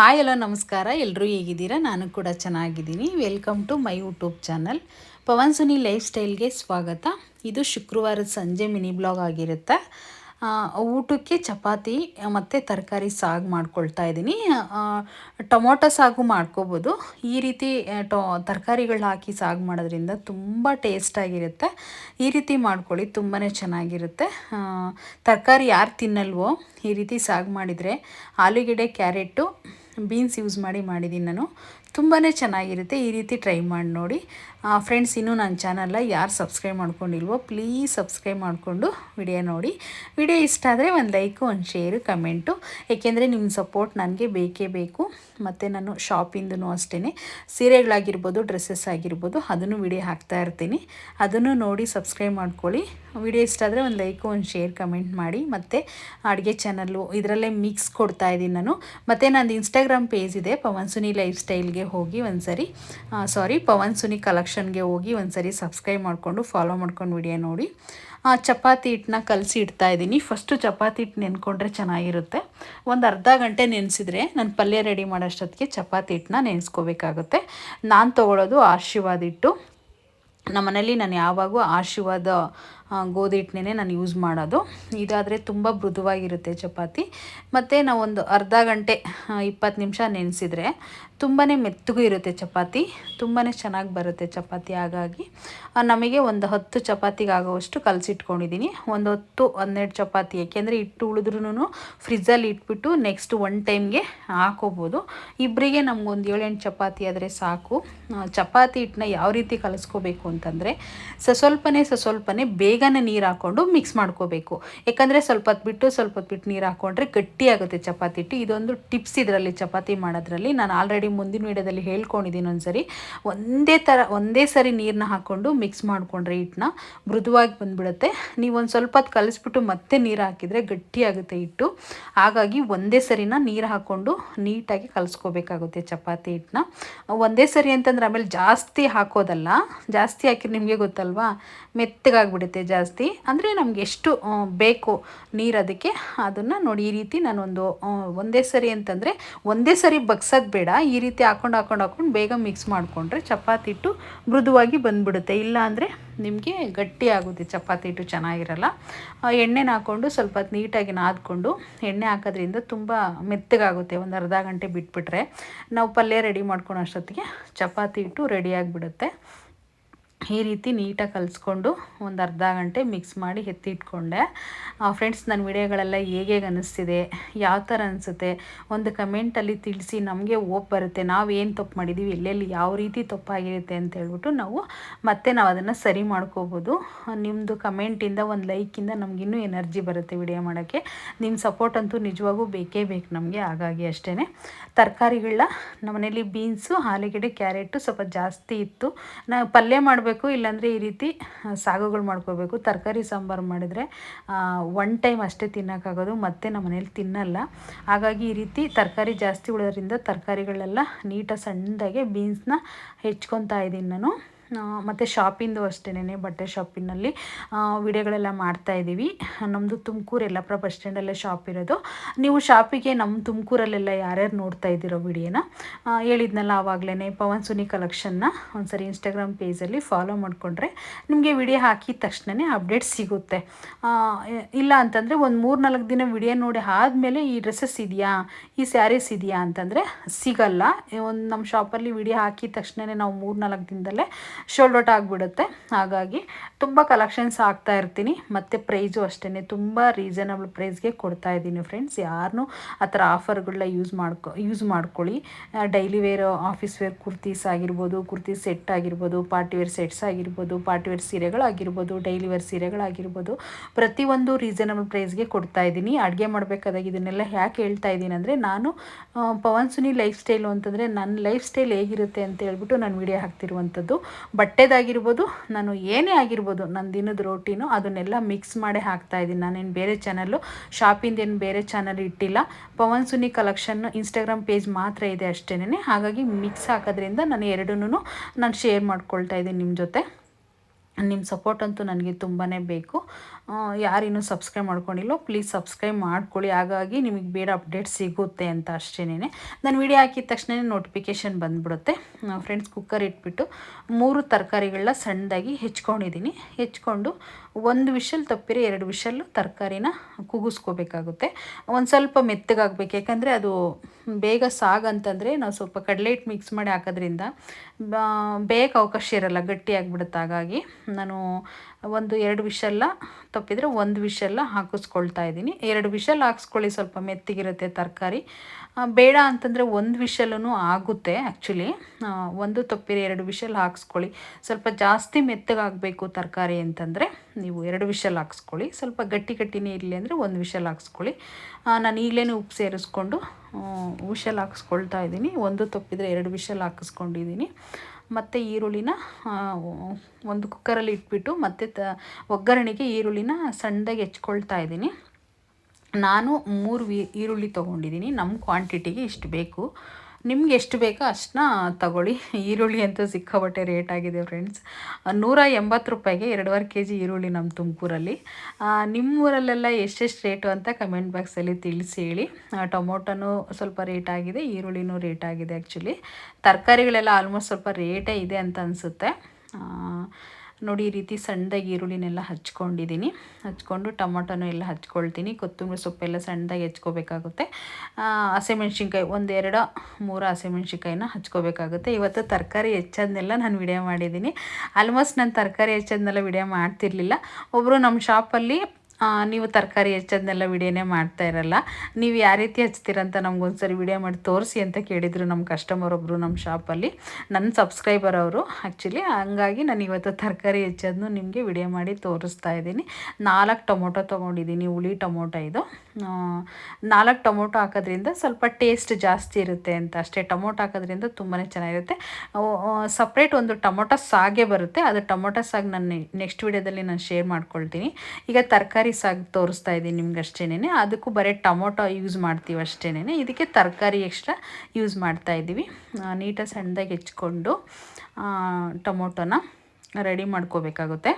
Hi hello ನಮಸ್ಕಾರ. ಎಲ್ಲರೂ ಹೇಗಿದ್ದೀರಾ? ನಾನು ಕೂಡ ಚೆನ್ನಾಗಿದ್ದೀನಿ. Welcome to my YouTube channel Pavan Suni life ಸ್ಟೈಲ್ಗೆ ಸ್ವಾಗತ. ಇದು ಶುಕ್ರವಾರದ ಸಂಜೆ ಮಿನಿ ಬ್ಲಾಗ್ ಆಗಿರುತ್ತೆ. ಊಟಕ್ಕೆ ಚಪಾತಿ, ಮತ್ತು ತರಕಾರಿ ಸಾಗು ಮಾಡ್ಕೊಳ್ತಾ ಇದ್ದೀನಿ. ಟೊಮೊಟೊ ಸಾಗು ಮಾಡ್ಕೋಬೋದು. ಈ ರೀತಿ ಟೊ, ತರಕಾರಿಗಳು ಹಾಕಿ ಸಾಗು ಮಾಡೋದ್ರಿಂದ ತುಂಬ ಟೇಸ್ಟಾಗಿರುತ್ತೆ ಈ ರೀತಿ ಮಾಡ್ಕೊಳ್ಳಿ ತುಂಬಾ ಚೆನ್ನಾಗಿರುತ್ತೆ. ತರಕಾರಿ ಯಾರು ತಿನ್ನಲ್ವೋ, ಈ ರೀತಿ ಸಾಗು ಮಾಡಿದರೆ ಆಲೂಗೆಡ್ಡೆ ಕ್ಯಾರೆಟು ಬೀನ್ಸ್ ಯೂಸ್ ಮಾಡಿ ಮಾಡಿದ್ದೀನಿ ನಾನು. ತುಂಬಾ ಚೆನ್ನಾಗಿರುತ್ತೆ. ಈ ರೀತಿ ಟ್ರೈ ಮಾಡಿ ನೋಡಿ. ಫ್ರೆಂಡ್ಸ್ ಇನ್ನೂ ನನ್ನ ಚಾನಲ್ನ ಯಾರು ಸಬ್ಸ್ಕ್ರೈಬ್ ಮಾಡ್ಕೊಂಡಿಲ್ವೋ ಪ್ಲೀಸ್ ಸಬ್ಸ್ಕ್ರೈಬ್ ಮಾಡಿಕೊಂಡು ವಿಡಿಯೋ ನೋಡಿ. ವಿಡಿಯೋ ಇಷ್ಟ ಆದರೆ ಒಂದು ಲೈಕು ಒಂದು ಶೇರು ಕಮೆಂಟು ಏಕೆಂದರೆ ನಿಮ್ಮ ಸಪೋರ್ಟ್ ನನಗೆ ಬೇಕೇ ಬೇಕು. ಮತ್ತು ನಾನು ಶಾಪಿಂದೂ ಅಷ್ಟೇ ಸೀರೆಗಳಾಗಿರ್ಬೋದು ಡ್ರೆಸ್ಸಸ್ ಆಗಿರ್ಬೋದು, ಅದನ್ನು ವಿಡಿಯೋ ಹಾಕ್ತಾ ಇರ್ತೀನಿ. ಅದನ್ನು ನೋಡಿ ಸಬ್ಸ್ಕ್ರೈಬ್ ಮಾಡ್ಕೊಳ್ಳಿ. ವಿಡಿಯೋ ಇಷ್ಟ ಆದರೆ ಒಂದು ಲೈಕು ಒಂದು ಶೇರ್ ಕಮೆಂಟ್ ಮಾಡಿ. ಮತ್ತು ಅಡುಗೆ ಚಾನಲ್ಲು ಇದರಲ್ಲೇ ಮಿಕ್ಸ್ ಕೊಡ್ತಾ ಇದ್ದೀನಿ ನಾನು. ಮತ್ತು ನಂದು ಇನ್ಸ್ಟಾಗ್ರಾಮ್ ಪೇಜ್ ಇದೆ, ಪವನ್ ಸುನಿ ಲೈಫ್ ಸ್ಟೈಲ್ಗೆ ಹೋಗಿ ಒಂದು ಸರಿ ಸಾರಿ ಪವನ್ ಸುನಿ ಕಲೆಕ್ಷನ್ಗೆ ಹೋಗಿ ಒಂದು ಸರಿ ಸಬ್ಸ್ಕ್ರೈಬ್ ಮಾಡಿಕೊಂಡು ಫಾಲೋ ಮಾಡ್ಕೊಂಡು ವಿಡಿಯೋ ನೋಡಿ. ಚಪಾತಿ ಹಿಟ್ಟನ್ನ ಕಲಸಿ ಇಡ್ತಾ ಇದ್ದೀನಿ. ಫಸ್ಟು ಚಪಾತಿ ಹಿಟ್ಟು ನೆನ್ಕೊಂಡ್ರೆ ಚೆನ್ನಾಗಿರುತ್ತೆ. ಒಂದು ಅರ್ಧ ಗಂಟೆ ನೆನೆಸಿದ್ರೆ ನಾನು ಪಲ್ಯ ರೆಡಿ ಮಾಡೋಷ್ಟೊತ್ತಿಗೆ ಚಪಾತಿ ಹಿಟ್ಟನ್ನ ನೆನೆಸ್ಕೋಬೇಕಾಗುತ್ತೆ. ನಾನು ತೊಗೊಳೋದು ಆಶೀರ್ವಾದ ಹಿಟ್ಟು. ನಮ್ಮ ಮನೇಲಿ ನಾನು ಯಾವಾಗೂ ಆಶೀರ್ವಾದ ಗೋಧಿ ಹಿಟ್ಟನ್ನೇ ನಾನು ಯೂಸ್ ಮಾಡೋದು. ಇದಾದರೆ ತುಂಬ ಮೃದುವಾಗಿರುತ್ತೆ ಚಪಾತಿ. ಮತ್ತು ನಾವು ಒಂದು ಅರ್ಧ ಗಂಟೆ ಇಪ್ಪತ್ತು ನಿಮಿಷ ನೆನೆಸಿದ್ರೆ ತುಂಬಾ ಮೆತ್ತಗೂ ಇರುತ್ತೆ ಚಪಾತಿ. ತುಂಬಾ ಚೆನ್ನಾಗಿ ಬರುತ್ತೆ ಚಪಾತಿ ಹಾಗಾಗಿ. ನಮಗೆ ಒಂದು ಹತ್ತು ಚಪಾತಿಗಾಗುವಷ್ಟು ಕಲಸಿಟ್ಕೊಂಡಿದ್ದೀನಿ ಒಂದು ಹೊತ್ತು, ಹನ್ನೆರಡು ಚಪಾತಿ ಏಕೆಂದರೆ ಹಿಟ್ಟು ಉಳಿದ್ರೂ ಫ್ರಿಜ್ಜಲ್ಲಿ ಇಟ್ಬಿಟ್ಟು ನೆಕ್ಸ್ಟ್ ಒನ್ ಟೈಮ್ಗೆ ಹಾಕೋಬೋದು. ಇಬ್ಬರಿಗೆ ನಮಗೊಂದು ಏಳೆಂಟು ಚಪಾತಿ ಆದರೆ ಸಾಕು. ಚಪಾತಿ ಹಿಟ್ಟನ್ನ ಯಾವ ರೀತಿ ಕಲಿಸ್ಕೋಬೇಕು ಅಂತಂದರೆ ಸ ಸ್ವಲ್ಪನೇ ಸ್ವಲ್ಪನೇ ಬೇಗನೆ ನೀರು ಹಾಕ್ಕೊಂಡು ಮಿಕ್ಸ್ ಮಾಡ್ಕೋಬೇಕು. ಯಾಕಂದರೆ ಸ್ವಲ್ಪ ಹೊತ್ತು ಬಿಟ್ಟು ಸ್ವಲ್ಪ ಹೊತ್ತು ಬಿಟ್ಟು ನೀರು ಹಾಕ್ಕೊಂಡ್ರೆ ಗಟ್ಟಿಯಾಗುತ್ತೆ ಚಪಾತಿ ಹಿಟ್ಟು. ಇದೊಂದು ಟಿಪ್ಸ್ ಇದರಲ್ಲಿ ಚಪಾತಿ ಮಾಡೋದ್ರಲ್ಲಿ. ನಾನು ಆಲ್ರೆಡಿ ಮುಂದಿನ ವೀಡಿಯೋದಲ್ಲಿ ಹೇಳ್ಕೊಂಡಿದ್ದೀನಿ ಒಂದ್ಸರಿ. ಒಂದೇ ಥರ ಒಂದೇ ಸರಿ ನೀರನ್ನ ಹಾಕ್ಕೊಂಡು ಮಿಕ್ಸ್ ಮಾಡಿಕೊಂಡ್ರೆ ಹಿಟ್ಟನ್ನ ಮೃದುವಾಗಿ ಬಂದುಬಿಡುತ್ತೆ. ನೀವು ಒಂದು ಸ್ವಲ್ಪ ಹೊತ್ತು ಕಲಿಸ್ಬಿಟ್ಟು ಮತ್ತೆ ನೀರು ಹಾಕಿದರೆ ಗಟ್ಟಿಯಾಗುತ್ತೆ ಹಿಟ್ಟು. ಹಾಗಾಗಿ ಒಂದೇ ಸರಿನ ನೀರು ಹಾಕ್ಕೊಂಡು ನೀಟಾಗಿ ಕಲಿಸ್ಕೋಬೇಕಾಗುತ್ತೆ ಚಪಾತಿ ಹಿಟ್ಟನ್ನ ಒಂದೇ ಸರಿ ಅಂತಂದ್ರೆ ಆಮೇಲೆ ಜಾಸ್ತಿ ಹಾಕೋದಲ್ಲ. ಜಾಸ್ತಿ ಹಾಕಿದ್ರೆ ನಿಮಗೆ ಗೊತ್ತಲ್ವಾ? ಮೆತ್ತಗಾಗ್ಬಿಡುತ್ತೆ. ಜಾಸ್ತಿ ಅಂದರೆ ನಮ್ಗೆ ಎಷ್ಟು ಬೇಕು ನೀರು ಅದಕ್ಕೆ, ಅದನ್ನು ನೋಡಿ ಈ ರೀತಿ ನಾನೊಂದು ಒಂದೇ ಸರಿ ಅಂತಂದರೆ ಒಂದೇ ಸರಿ ಬಗ್ಸೋದು ಬೇಡ. ಈ ರೀತಿ ಹಾಕೊಂಡು ಹಾಕೊಂಡು ಹಾಕೊಂಡು ಬೇಗ ಮಿಕ್ಸ್ ಮಾಡಿಕೊಂಡ್ರೆ ಚಪಾತಿ ಹಿಟ್ಟು ಮೃದುವಾಗಿ ಬಂದುಬಿಡುತ್ತೆ. ಇಲ್ಲ ಅಂದರೆ ನಿಮಗೆ ಗಟ್ಟಿ ಆಗುತ್ತೆ ಚಪಾತಿ ಹಿಟ್ಟು ಚೆನ್ನಾಗಿರಲ್ಲ. ಎಣ್ಣೆನ ಹಾಕ್ಕೊಂಡು ಸ್ವಲ್ಪ ನೀಟಾಗಿ ನಾದ್ಕೊಂಡು, ಎಣ್ಣೆ ಹಾಕೋದ್ರಿಂದ ತುಂಬ ಮೆತ್ತಗಾಗುತ್ತೆ. ಒಂದು ಅರ್ಧ ಗಂಟೆ ಬಿಟ್ಬಿಟ್ರೆ ನಾವು ಪಲ್ಯ ರೆಡಿ ಮಾಡ್ಕೊಳೋ ಅಷ್ಟೊತ್ತಿಗೆ ಚಪಾತಿ ಹಿಟ್ಟು ರೆಡಿ ಆಗಿಬಿಡುತ್ತೆ. ಈ ರೀತಿ ನೀಟಾಗಿ ಕಲಿಸ್ಕೊಂಡು ಒಂದು ಅರ್ಧ ಗಂಟೆ ಮಿಕ್ಸ್ ಮಾಡಿ ಎತ್ತಿಟ್ಕೊಂಡೆ. ಫ್ರೆಂಡ್ಸ್ ನನ್ನ ವಿಡಿಯೋಗಳೆಲ್ಲ ಹೇಗೆ ಅನ್ನಿಸ್ತಿದೆ ಯಾವ ಥರ ಅನಿಸುತ್ತೆ? ಒಂದು ಕಮೆಂಟಲ್ಲಿ ತಿಳಿಸಿ ನಮಗೆ ಓಪ್ ಬರುತ್ತೆ. ನಾವು ಏನು ತಪ್ಪು ಮಾಡಿದ್ದೀವಿ ಎಲ್ಲೆಲ್ಲಿ ಯಾವ ರೀತಿ ತಪ್ಪಾಗಿರುತ್ತೆ ಅಂತ ಹೇಳ್ಬಿಟ್ಟು ನಾವು ಮತ್ತೆ ನಾವು ಅದನ್ನು ಸರಿ ಮಾಡ್ಕೋಬೋದು. ನಿಮ್ಮದು ಕಮೆಂಟಿಂದ ಒಂದು ಲೈಕಿಂದ ನಮಗಿನ್ನೂ ಎನರ್ಜಿ ಬರುತ್ತೆ ವಿಡಿಯೋ ಮಾಡೋಕ್ಕೆ. ನಿಮ್ಮ ಸಪೋರ್ಟ್ ಅಂತೂ ನಿಜವಾಗೂ ಬೇಕೇ ಬೇಕು ನಮಗೆ, ಹಾಗಾಗಿ ಅಷ್ಟೇ ತರಕಾರಿಗಳನ್ನ ನಮ್ಮನೇಲಿ ಬೀನ್ಸು ಆಲೂಗೆಡ್ಡೆ ಕ್ಯಾರೆಟು ಸ್ವಲ್ಪ ಜಾಸ್ತಿ ಇತ್ತು. ನಾವು ಪಲ್ಯ ಮಾಡಬೇಕು ಇಲ್ಲಾಂದರೆ ಈ ರೀತಿ ಸಾಗುಗಳು ಮಾಡ್ಕೋಬೇಕು. ತರಕಾರಿ ಸಾಂಬಾರು ಮಾಡಿದರೆ ಒನ್ ಟೈಮ್ ಅಷ್ಟೇ ತಿನ್ನೋಕ್ಕಾಗೋದು, ಮತ್ತೆ ನಮ್ಮ ಮನೇಲಿ ತಿನ್ನಲ್ಲ. ಹಾಗಾಗಿ ಈ ರೀತಿ ತರಕಾರಿ ಜಾಸ್ತಿ ಉಳೋದ್ರಿಂದ ತರಕಾರಿಗಳೆಲ್ಲ ನೀಟಾಗಿ ಸಣ್ಣದಾಗೆ ಬೀನ್ಸ್ನ ಹೆಚ್ಕೊತಾ ಇದ್ದೀನಿ ನಾನು. ಮತ್ತು ಶಾಪಿಂದು ಅಷ್ಟೇನೆ ಬಟ್ಟೆ ಶಾಪಿನಲ್ಲಿ ವಿಡಿಯೋಗಳೆಲ್ಲ ಮಾಡ್ತಾ ಇದ್ದೀವಿ. ನಮ್ಮದು ತುಮಕೂರು ಯಲ್ಲಾಪುರ ಬಸ್ ಸ್ಟ್ಯಾಂಡಲ್ಲೇ ಶಾಪ್ ಇರೋದು. ನೀವು ಶಾಪಿಗೆ ನಮ್ಮ ತುಮಕೂರಲ್ಲೆಲ್ಲ ಯಾರ್ಯಾರು ನೋಡ್ತಾ ಇದ್ದೀರೋ ವಿಡಿಯೋನ ಹೇಳಿದ್ನಲ್ಲ ಆವಾಗಲೇ ಪವನ್ ಸುನಿ ಕಲೆಕ್ಷನ್ನ ಒಂದ್ಸರಿ ಇನ್ಸ್ಟಾಗ್ರಾಮ್ ಪೇಜಲ್ಲಿ ಫಾಲೋ ಮಾಡಿಕೊಂಡ್ರೆ ನಿಮಗೆ ವಿಡಿಯೋ ಹಾಕಿದ ತಕ್ಷಣವೇ ಅಪ್ಡೇಟ್ ಸಿಗುತ್ತೆ. ಇಲ್ಲ ಅಂತಂದರೆ ಒಂದು ಮೂರು ನಾಲ್ಕು ದಿನ ವಿಡಿಯೋ ನೋಡಿ ಆದಮೇಲೆ ಈ ಡ್ರೆಸ್ಸಸ್ ಇದೆಯಾ, ಈ ಸ್ಯಾರೀಸ್ ಇದೆಯಾ ಅಂತಂದರೆ ಸಿಗಲ್ಲ. ಒಂದು ನಮ್ಮ ಶಾಪಲ್ಲಿ ವಿಡಿಯೋ ಹಾಕಿದ ತಕ್ಷಣವೇ ನಾವು ಮೂರು ನಾಲ್ಕು ದಿನದಲ್ಲೇ ಶೋಲ್ಡ್ ಔಟ್ ಆಗಿಬಿಡುತ್ತೆ. ಹಾಗಾಗಿ ತುಂಬ ಕಲೆಕ್ಷನ್ಸ್ ಆಗ್ತಾ ಇರ್ತೀನಿ. ಮತ್ತು ಪ್ರೈಸು ಅಷ್ಟೇ ತುಂಬ ರೀಸನಬಲ್ ಪ್ರೈಸ್ಗೆ ಕೊಡ್ತಾ ಇದ್ದೀನಿ ಫ್ರೆಂಡ್ಸ್ ಯಾರನ್ನು ಆ ಥರ ಆಫರ್ಗಳನ್ನ ಯೂಸ್ ಮಾಡ್ಕೊ ಯೂಸ್ ಮಾಡ್ಕೊಳ್ಳಿ. Daily wear office wear kurtis ಆಗಿರ್ಬೋದು ಕುರ್ತಿ ಸೆಟ್ ಆಗಿರ್ಬೋದು ಪಾರ್ಟಿ ವೇರ್ ಸೆಟ್ಸ್ ಆಗಿರ್ಬೋದು ಪಾರ್ಟಿ ವೇರ್ ಸೀರೆಗಳಾಗಿರ್ಬೋದು ಡೈಲಿ ವೇರ್ ಸೀರೆಗಳಾಗಿರ್ಬೋದು ಪ್ರತಿಯೊಂದು ರೀಸನಬಲ್ ಪ್ರೈಸ್ಗೆ ಕೊಡ್ತಾ ಇದ್ದೀನಿ. ಅಡುಗೆ ಮಾಡಬೇಕಾದಾಗ ಇದನ್ನೆಲ್ಲ ಯಾಕೆ ಹೇಳ್ತಾ ಇದ್ದೀನಿ ಅಂದರೆ ನಾನು ಪವನ್ ಸುನಿ ಲೈಫ್ ಸ್ಟೈಲು ಅಂತಂದರೆ ನನ್ನ ಲೈಫ್ ಸ್ಟೈಲ್ ಹೇಗಿರುತ್ತೆ ಅಂತ ಹೇಳ್ಬಿಟ್ಟು ನಾನು ವಿಡಿಯೋ ಹಾಕ್ತಿರುವಂಥದ್ದು. ಬಟ್ಟೆದಾಗಿರ್ಬೋದು, ನಾನು ಏನೇ ಆಗಿರ್ಬೋದು ನನ್ನ ದಿನದ ರೋಟೀನು ಅದನ್ನೆಲ್ಲ ಮಿಕ್ಸ್ ಮಾಡೇ ಹಾಕ್ತಾ ಇದ್ದೀನಿ. ನಾನೇನು ಬೇರೆ ಚಾನಲ್ಲು ಶಾಪಿಂದ ಏನು ಬೇರೆ ಚಾನಲ್ ಇಟ್ಟಿಲ್ಲ. Pavan Suni collection Instagram page ಮಾತ್ರ ಇದೆ ಅಷ್ಟೇನೆ ಹಾಗಾಗಿ ಮಿಕ್ಸ್ ಹಾಕೋದ್ರಿಂದ ನಾನು ಎರಡನ್ನೂ ನಾನು ಶೇರ್ ಮಾಡ್ಕೊಳ್ತಾ ಇದ್ದೀನಿ ನಿಮ್ಮ ಜೊತೆ. ನಿಮ್ಮ ಸಪೋರ್ಟ್ ಅಂತೂ ನನಗೆ ತುಂಬಾ ಬೇಕು. ಯಾರಿನ್ನೂ ಸಬ್ಸ್ಕ್ರೈಬ್ ಮಾಡ್ಕೊಂಡಿಲ್ಲೋ ಪ್ಲೀಸ್ ಸಬ್ಸ್ಕ್ರೈಬ್ ಮಾಡ್ಕೊಳ್ಳಿ. ಹಾಗಾಗಿ ನಿಮಗೆ ಬೇರೆ ಅಪ್ಡೇಟ್ ಸಿಗುತ್ತೆ ಅಂತ ಅಷ್ಟೇನೆ ನಾನು ವಿಡಿಯೋ ಹಾಕಿದ ತಕ್ಷಣ ನೋಟಿಫಿಕೇಷನ್ ಬಂದುಬಿಡುತ್ತೆ. ಫ್ರೆಂಡ್ಸ್ ಕುಕ್ಕರ್ ಇಟ್ಬಿಟ್ಟು ಮೂರು ತರಕಾರಿಗಳನ್ನ ಸಣ್ಣದಾಗಿ ಹೆಚ್ಕೊಂಡಿದ್ದೀನಿ ಹೆಚ್ಕೊಂಡು ಒಂದು ವಿಷಲ್ ತಪ್ಪಿರಿ ಎರಡು ವಿಷಲ್ಲು ತರಕಾರಿನ ಕೂಗಿಸ್ಕೋಬೇಕಾಗುತ್ತೆ. ಒಂದು ಸ್ವಲ್ಪ ಮೆತ್ತಗಾಗಬೇಕು. ಯಾಕಂದರೆ ಅದು ಬೇಗ ಸಾಗಂತಂದರೆ ನಾವು ಸ್ವಲ್ಪ ಕಡಲೆ ಹಿಟ್ಟು ಮಿಕ್ಸ್ ಮಾಡಿ ಹಾಕೋದ್ರಿಂದ ಬೇಗ ಅವಕಾಶ ಇರಲ್ಲ ಗಟ್ಟಿಯಾಗಿಬಿಡುತ್ತೆ ಹಾಗಾಗಿ ನಾನು ಒಂದು ಎರಡು ವಿಷಲ್ಲ ತಪ್ಪಿದರೆ ಒಂದು ವಿಷಲ್ಲ ಹಾಕಿಸ್ಕೊಳ್ತಾ ಇದ್ದೀನಿ. ಎರಡು ವಿಷಲ್ ಹಾಕಿಸ್ಕೊಳ್ಳಿ, ಸ್ವಲ್ಪ ಮೆತ್ತಿಗಿರುತ್ತೆ ತರಕಾರಿ. ಬೇಡ ಅಂತಂದರೆ ಒಂದು ವಿಷಲೂ ಆಗುತ್ತೆ ಆ್ಯಕ್ಚುಲಿ ಒಂದು ತಪ್ಪಿರಿ ಎರಡು ವಿಷಲ್ ಹಾಕಿಸ್ಕೊಳ್ಳಿ. ಸ್ವಲ್ಪ ಜಾಸ್ತಿ ಮೆತ್ತಗಾಗಬೇಕು ತರಕಾರಿ ಅಂತಂದರೆ ನೀವು ಎರಡು ವಿಷಲ್ ಹಾಕಿಸ್ಕೊಳ್ಳಿ. ಸ್ವಲ್ಪ ಗಟ್ಟಿ ಗಟ್ಟಿನೇ ಇರಲಿ ಅಂದರೆ ಒಂದು ವಿಷಲ್ ಹಾಕಿಸ್ಕೊಳ್ಳಿ. ನಾನು ಈಗಲೇ ಉಪ್ಪು ಸೇರಿಸ್ಕೊಂಡು ವಿಷಲ್ ಹಾಕಿಸ್ಕೊಳ್ತಾ ಇದ್ದೀನಿ. ಒಂದು ತಪ್ಪಿದರೆ ಎರಡು ವಿಷಲ್ ಹಾಕಿಸ್ಕೊಂಡಿದ್ದೀನಿ. ಮತ್ತು ಈರುಳ್ಳಿನ ಒಂದು ಕುಕ್ಕರಲ್ಲಿ ಇಟ್ಬಿಟ್ಟು ಮತ್ತು ತ, ಒಗ್ಗರಣೆಗೆ ಈರುಳ್ಳಿನ ಸಣ್ಣದಾಗಿ ಹೆಚ್ಕೊಳ್ತಾ ಇದ್ದೀನಿ. ನಾನು ಮೂರು ಈರುಳ್ಳಿ ತೊಗೊಂಡಿದ್ದೀನಿ. ನಮ್ಮ ಕ್ವಾಂಟಿಟಿಗೆ ಇಷ್ಟು ಬೇಕು. ನಿಮ್ಗೆ ಎಷ್ಟು ಬೇಕೋ ಅಷ್ಟನ್ನ ತಗೊಳ್ಳಿ. ಈರುಳ್ಳಿ ಅಂತೂ ಸಿಕ್ಕಾಬಟ್ಟೆ ರೇಟ್ ಆಗಿದೆ ಫ್ರೆಂಡ್ಸ್. ನೂರ ಎಂಬತ್ತು ರೂಪಾಯಿಗೆ ಎರಡೂವರೆ ಕೆ ಜಿ ಈರುಳ್ಳಿ ನಮ್ಮ ತುಮಕೂರಲ್ಲಿ. ನಿಮ್ಮೂರಲ್ಲೆಲ್ಲ ಎಷ್ಟೆಷ್ಟು ರೇಟು ಅಂತ ಕಮೆಂಟ್ ಬಾಕ್ಸಲ್ಲಿ ತಿಳಿಸಿ ಹೇಳಿ. ಟೊಮೊಟೊನೂ ಸ್ವಲ್ಪ ರೇಟ್ ಆಗಿದೆ, ಈರುಳ್ಳಿನೂ ರೇಟ್ ಆಗಿದೆ ಆ್ಯಕ್ಚುಲಿ ತರಕಾರಿಗಳೆಲ್ಲ ಆಲ್ಮೋಸ್ಟ್ ಸ್ವಲ್ಪ ರೇಟೇ ಇದೆ ಅಂತ ಅನಿಸುತ್ತೆ. ನೋಡಿ ಈ ರೀತಿ ಸಣ್ಣದಾಗಿ ಈರುಳ್ಳಿನೆಲ್ಲ ಹಚ್ಕೊಂಡಿದ್ದೀನಿ. ಹಚ್ಕೊಂಡು ಟೊಮೊಟೊನೂ ಎಲ್ಲ ಹಚ್ಕೊಳ್ತೀನಿ. ಕೊತ್ತಂಬರಿ ಸೊಪ್ಪೆಲ್ಲ ಸಣ್ಣದಾಗಿ ಹೆಚ್ಕೋಬೇಕಾಗುತ್ತೆ. ಹಸಿಮೆಣ್ಸಿನ್ಕಾಯಿ, ಒಂದೆರಡು, ಮೂರು ಹಸಿಮೆಣ್ಸಿನ್ಕಾಯಿನ ಹಚ್ಕೋಬೇಕಾಗುತ್ತೆ. ಇವತ್ತು ತರಕಾರಿ ಹೆಚ್ಚೋದನ್ನೆಲ್ಲ ನಾನು ವಿಡಿಯೋ ಮಾಡಿದ್ದೀನಿ. ಆಲ್ಮೋಸ್ಟ್ ನಾನು ತರಕಾರಿ ಹೆಚ್ಚೋದನ್ನೆಲ್ಲ ವಿಡಿಯೋ ಮಾಡ್ತಿರ್ಲಿಲ್ಲ. ಒಬ್ಬರು ನಮ್ಮ ಶಾಪಲ್ಲಿ ನೀವು ತರಕಾರಿ ಹೆಚ್ಚೋದನ್ನೆಲ್ಲ ವಿಡಿಯೋನೇ ಮಾಡ್ತಾ ಇರಲ್ಲ. ನೀವು ಯಾವ ರೀತಿ ಹಚ್ತೀರಂತ ನಮ್ಗೊಂದ್ಸರಿ ವಿಡಿಯೋ ಮಾಡಿ ತೋರಿಸಿ ಅಂತ ಕೇಳಿದರು ನಮ್ಮ ಕಸ್ಟಮರ್ ಒಬ್ಬರು ನಮ್ಮ ಶಾಪಲ್ಲಿ ನನ್ನ ಸಬ್ಸ್ಕ್ರೈಬರ್ ಅವರು ಆ್ಯಕ್ಚುಲಿ ಹಂಗಾಗಿ ನಾನು ಇವತ್ತು ತರಕಾರಿ ಹೆಚ್ಚೋದನ್ನು ನಿಮಗೆ ವಿಡಿಯೋ ಮಾಡಿ ತೋರಿಸ್ತಾ ಇದ್ದೀನಿ. ನಾಲ್ಕು ಟೊಮೊಟೊ ತೊಗೊಂಡಿದ್ದೀನಿ, ಹುಳಿ ಟೊಮೊಟೊ ಇದು. ನಾಲ್ಕು ಟೊಮೊಟೊ ಹಾಕೋದ್ರಿಂದ ಸ್ವಲ್ಪ ಟೇಸ್ಟ್ ಜಾಸ್ತಿ ಇರುತ್ತೆ ಅಂತ ಅಷ್ಟೇ. ಟೊಮೊಟೊ ಹಾಕೋದ್ರಿಂದ ತುಂಬಾ ಚೆನ್ನಾಗಿರುತ್ತೆ. ಸಪ್ರೇಟ್ ಒಂದು ಟೊಮೊಟೊ ಸಾಗೆ ಬರುತ್ತೆ. ಅದು ಟೊಮೊಟೊ ಸಾಗು ನಾನು ನೆಕ್ಸ್ಟ್ ವಿಡಿಯೋದಲ್ಲಿ ನಾನು ಶೇರ್ ಮಾಡ್ಕೊಳ್ತೀನಿ. ಈಗ ತರಕಾರಿ ಸಾಗು ತೋರಿಸ್ತಾ ಇದ್ದೀನಿ ನಿಮ್ಗೆ ಅಷ್ಟೇನೆ ಅದಕ್ಕೂ ಬರೀ ಟೊಮೊಟೊ ಯೂಸ್ ಮಾಡ್ತೀವಿ ಅಷ್ಟೇನೆ ಇದಕ್ಕೆ ತರಕಾರಿ ಎಕ್ಸ್ಟ್ರಾ ಯೂಸ್ ಮಾಡ್ತಾ ಇದ್ದೀವಿ. ನೀಟಾಗಿ ಸಣ್ಣದಾಗಿ ಹೆಚ್ಕೊಂಡು ಟೊಮೊಟೊನ ರೆಡಿ ಮಾಡ್ಕೋಬೇಕಾಗುತ್ತೆ.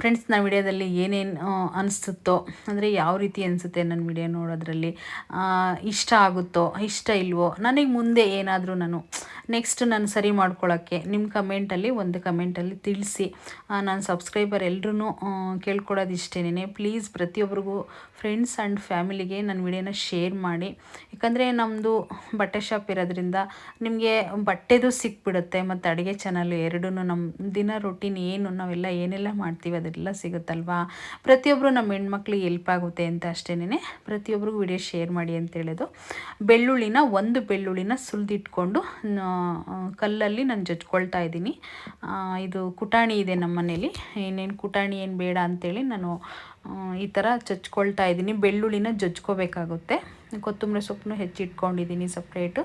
ಫ್ರೆಂಡ್ಸ್ ನನ್ನ ವಿಡಿಯೋದಲ್ಲಿ ಏನೇನು ಅನಿಸುತ್ತೋ, ಅಂದರೆ ಯಾವ ರೀತಿ ಅನಿಸುತ್ತೆ ನನ್ನ ವಿಡಿಯೋ ನೋಡೋದ್ರಲ್ಲಿ ಇಷ್ಟ ಆಗುತ್ತೋ, ಇಷ್ಟ ಇಲ್ವೋ, ನನಗೆ ಮುಂದೆ ಏನಾದರೂ ನಾನು ನೆಕ್ಸ್ಟ್ ನಾನು ಸರಿ ಮಾಡ್ಕೊಳ್ಳೋಕ್ಕೆ ನಿಮ್ಮ ಕಮೆಂಟಲ್ಲಿ ಒಂದು ಕಮೆಂಟಲ್ಲಿ ತಿಳಿಸಿ. ನಾನು ಸಬ್ಸ್ಕ್ರೈಬರ್ ಎಲ್ಲರೂ ಕೇಳ್ಕೊಡೋದು ಇಷ್ಟೇನೆ ಪ್ಲೀಸ್ ಪ್ರತಿಯೊಬ್ಬರಿಗೂ ಫ್ರೆಂಡ್ಸ್ ಆ್ಯಂಡ್ ಫ್ಯಾಮಿಲಿಗೆ ನನ್ನ ವಿಡಿಯೋನ ಶೇರ್ ಮಾಡಿ. ಯಾಕಂದರೆ ನಮ್ಮದು ಬಟ್ಟೆ ಶಾಪ್ ಇರೋದ್ರಿಂದ ನಿಮಗೆ ಬಟ್ಟೆದು ಸಿಕ್ಬಿಡುತ್ತೆ, ಮತ್ತು ಅಡುಗೆ ಚಾನಲ್ ಎರಡೂ ನಮ್ಮ ದಿನ ರೊಟೀನ್ ಏನು, ನಾವೆಲ್ಲ ಏನೆಲ್ಲ ಮಾಡ್ತೀವಿ, ಅದೆಲ್ಲ ಸಿಗುತ್ತಲ್ವಾ? ಪ್ರತಿಯೊಬ್ಬರು ನಮ್ಮ ಹೆಣ್ಮಕ್ಳಿಗೆ ಎಲ್ಪ್ ಆಗುತ್ತೆ ಅಂತ ಅಷ್ಟೇನೆ ಪ್ರತಿಯೊಬ್ಬರಿಗೂ ವಿಡಿಯೋ ಶೇರ್ ಮಾಡಿ ಅಂತ ಹೇಳೋದು. ಬೆಳ್ಳುಳ್ಳಿನ ಒಂದು ಬೆಳ್ಳುಳ್ಳಿನ ಸುಲಿದಿಟ್ಕೊಂಡು ಕಲ್ಲಲ್ಲಿ ನಾನು ಜಜ್ಕೊಳ್ತಾ ಇದ್ದೀನಿ. ಇದು ಕುಟಾಣಿ ಇದೆ ನಮ್ಮ ಮನೇಲಿ. ಇನ್ನೇನು ಕುಟಾಣಿ, ಏನು ಬೇಡ ಅಂತೇಳಿ ನಾನು ಈ ಥರ ಚಚ್ಕೊಳ್ತಾ ಇದ್ದೀನಿ. ಬೆಳ್ಳುಳ್ಳಿನ ಜಜ್ಕೋಬೇಕಾಗುತ್ತೆ. ಕೊತ್ತಂಬರಿ ಸೊಪ್ಪನ್ನು ಹೆಚ್ಚಿಟ್ಕೊಂಡಿದ್ದೀನಿ ಸಪ್ರೇಟು.